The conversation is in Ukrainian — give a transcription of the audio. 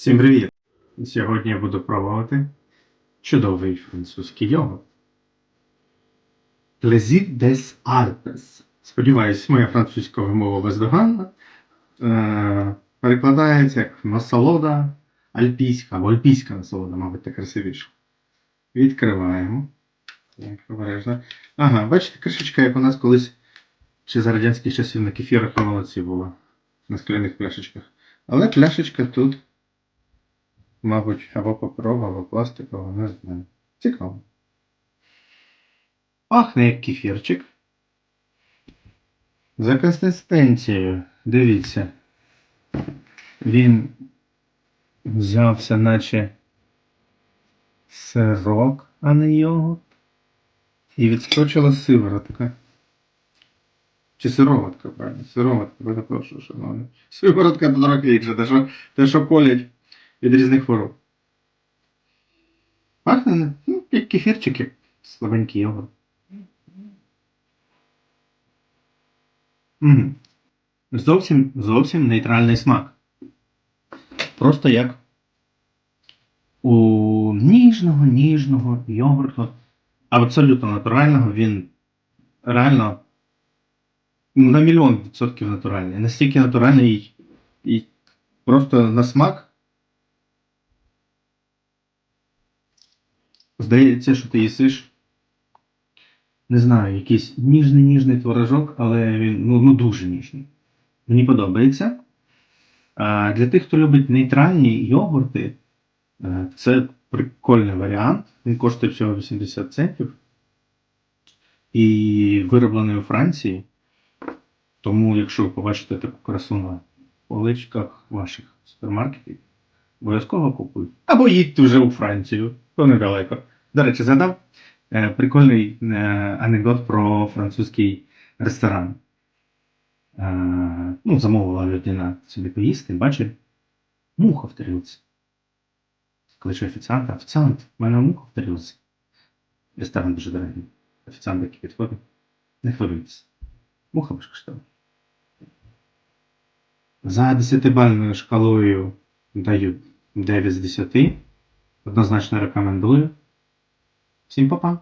Всім привіт! Сьогодні я буду пробувати чудовий французький йогурт. Plaisir des Alpes. Сподіваюсь, моя французька мова бездоганна. Е, перекладається як насолода альпійська, або альпійська насолода, мабуть, так красивіше. Відкриваємо. Так. Ага, бачите, кришечка, як у нас колись чи за радянських часів на кефірах на молодці була. На скляних пляшечках. Але пляшечка тут Мабуть, або паперова, або пластикова, не знаю. Цікаво. Пахне як кефірчик. За консистенцією, дивіться. Він взявся, наче сирок, а не йогурт. І відскочила сиворотка. Чи сироватка, правильно? Сироватка, перепрошую, шановні. Сиворотка трохи інше, те, що колять від різних хвороб. Пахне, ну, як кефірчик, як слабенький йогурт. Мгм. Зовсім, зовсім нейтральний смак. Просто як у ніжного, ніжного йогурту. Абсолютно натурального, він реально на мільйон відсотків натуральний. Настільки натуральний і просто на смак. Здається, що ти їсиш. Не знаю, якийсь ніжний ніжний творожок, але він ну, ну дуже ніжний. Мені подобається. А для тих, хто любить нейтральні йогурти, е, це прикольний варіант. Він коштує всього 80 центів. І вироблений у Франції. Тому, якщо ви побачите таку красу на поличках ваших супермаркетів, обов'язково купуйте. Або їдьте вже у Францію, то недалеко. До речі, згадав е, прикольний е, анекдот про французький ресторан. Е, ну, замовила людина собі поїсти, бачить, муха в тарілці. Кличе офіціанта, офіціант, в мене муха в тарілці. Ресторан дуже дорогий. Офіціант такий підходить. Не хвилюйтесь. Муха безкоштовна. За 10-бальною шкалою даю 9 з 10. Однозначно рекомендую. Всім па-па!